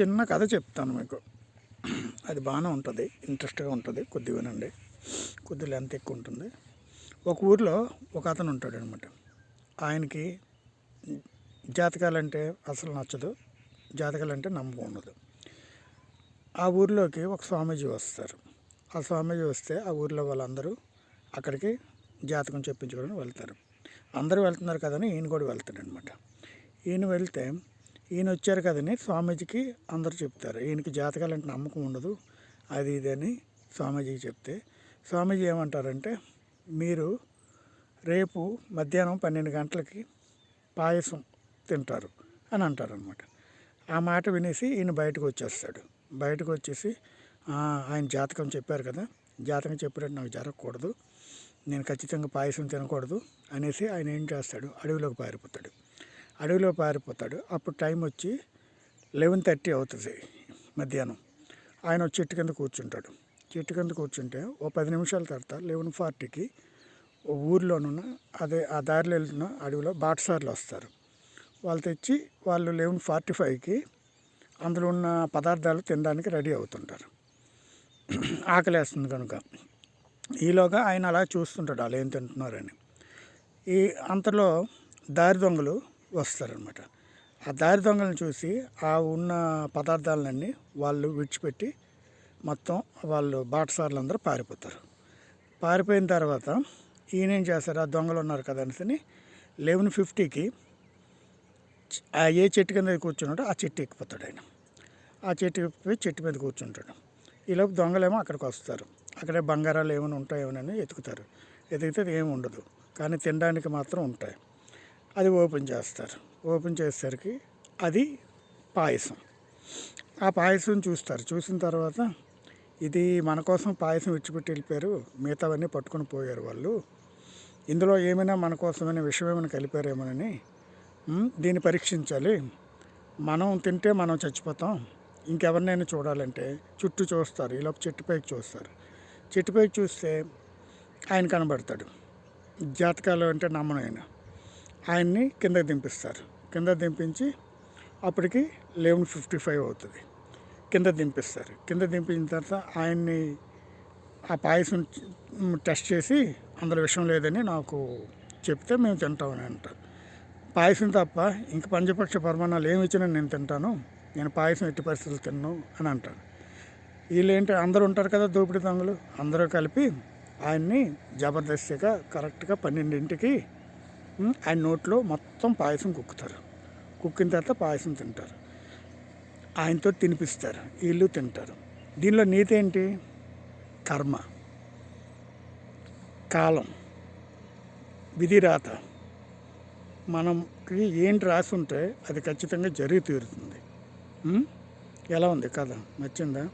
చిన్న కథ చెప్తాను మీకు. అది బాగానే ఉంటుంది ఇంట్రెస్ట్గా ఉంటుంది కొద్దిగా వినండి. కొద్ది లెంత్ ఎక్కువ ఉంటుంది. ఒక ఊర్లో ఒక అతను ఉంటాడు అనమాట ఆయనకి జాతకాలంటే అసలు నచ్చదు జాతకాలంటే నమ్మకం ఉండదు. ఆ ఊర్లోకి ఒక స్వామీజీ వస్తారు. ఆ స్వామీజీ వస్తే ఆ ఊర్లో వాళ్ళందరూ అక్కడికి జాతకం చెప్పించుకోవడానికి వెళ్తారు. అందరూ వెళ్తున్నారు కదని ఈయన కూడా వెళ్తాడనమాట ఈయన వెళ్తే ఈయన వచ్చారు కదని స్వామీజీకి అందరూ చెప్తారు. ఈయనకి జాతకాలు అంటే నమ్మకం ఉండదు. అది ఇది అని స్వామీజీకి చెప్తే. స్వామీజీ ఏమంటారంటే మీరు రేపు మధ్యాహ్నం పన్నెండు గంటలకి పాయసం తింటారు అని అంటారనమాట ఆ మాట వినేసి ఈయన బయటకు వచ్చేస్తాడు. బయటకు వచ్చేసి ఆయన జాతకం చెప్పారు కదా జాతకం చెప్పినట్టు నాకు జరగకూడదు. నేను ఖచ్చితంగా పాయసం తినకూడదు అనేసి ఆయన ఏం చేస్తాడు అడవిలోకి పారిపోతాడు. అడవిలో పారిపోతాడు. అప్పుడు టైం వచ్చి లెవెన్ థర్టీ అవుతుంది మధ్యాహ్నం. ఆయన చెట్టు కింద కూర్చుంటాడు. చెట్టు కింద కూర్చుంటే ఓ పది నిమిషాల తర్వాత లెవెన్ ఫార్టీకి ఊర్లోనున్న అదే ఆ దారిలో వెళ్తున్న అడవిలో బాటసార్లు వస్తారు. వాళ్ళు తెచ్చి వాళ్ళు లెవెన్ ఫార్టీ ఫైవ్కి అందులో ఉన్న పదార్థాలు తినడానికి రెడీ అవుతుంటారు. ఆకలేస్తుంది కనుక. ఈలోగా ఆయన అలా చూస్తుంటాడు వాళ్ళు ఏం తింటున్నారని. ఈ అంతలో దారి దొంగలు వస్తారనమాట ఆ దారి దొంగలను చూసి ఆ ఉన్న పదార్థాలన్నీ వాళ్ళు విడిచిపెట్టి మొత్తం వాళ్ళు బాటసార్లు అందరూ పారిపోతారు. పారిపోయిన తర్వాత ఈయన ఏం చేస్తారు? ఆ దొంగలు ఉన్నారు కదా అనేసి లెవెన్ ఫిఫ్టీకి ఆ ఏ చెట్టు కింద కూర్చున్నాడో ఆ చెట్టు ఎక్కిపోతాడు ఆయన. ఆ చెట్టు ఎక్కిపోయి చెట్టు మీద కూర్చుంటాడు. ఈలోపు దొంగలేమో అక్కడికి వస్తారు. అక్కడే బంగారాలు ఏమైనా ఉంటాయేమోనని ఎతుకుతారు. ఎతికితే ఏమి ఉండదు. కానీ తినడానికి మాత్రం ఉంటాయి. అది ఓపెన్ చేస్తారు. ఓపెన్ చేసేసరికి అది పాయసం. ఆ పాయసం చూస్తారు. చూసిన తర్వాత ఇది మన కోసం పాయసం విచ్చిపెట్టి వెళ్ళిపోయారు. మిగతావన్నీ పట్టుకొని పోయారు వాళ్ళు. ఇందులో ఏమైనా మన కోసమైనా విషయం ఏమైనా కలిపారేమోనని దీన్ని పరీక్షించాలి. మనం తింటే మనం చచ్చిపోతాం. ఇంకెవరినైనా చూడాలంటే చుట్టూ చూస్తారు. ఈలోపు చెట్టుపైకి చూస్తారు. చెట్టుపైకి చూస్తే ఆయన కనబడతాడు. జాతకాలు అంటే నమ్మను ఆయన. ఆయన్ని కిందకి దింపిస్తారు. కింద దింపించి అప్పటికి లెవెన్ ఫిఫ్టీ ఫైవ్ అవుతుంది. కింద దింపిస్తారు. కింద దింపిన తర్వాత ఆయన్ని ఆ పాయసం టెస్ట్ చేసి అందులో విషయం లేదని నాకు చెప్తే మేము తింటామని అంటారు. పాయసం తప్ప ఇంక పంచపక్ష పరిమాణాలు ఏమి ఇచ్చినా నేను తింటాను. నేను పాయసం ఎట్టి పరిస్థితులు తిన్నాను అని అంటాను వీళ్ళు ఏంటి అందరూ ఉంటారు కదా దోపిడీ దొంగలు? అందరూ కలిపి ఆయన్ని జబర్దస్తిగా కరెక్ట్గా పన్నెండింటికి ఆయన నోట్లో మొత్తం పాయసం కుక్కుతారు. కుక్కిన తర్వాత పాయసం తింటారు. ఆయనతో తినిపిస్తారు. వీళ్ళు తింటారు. దీనిలో నీతి ఏంటి? కర్మ. కాలం. విధిరాత. మనకి ఏంటి రాసి ఉంటే అది ఖచ్చితంగా జరిగి తీరుతుంది. ఎలా ఉంది కథ? నచ్చిందా?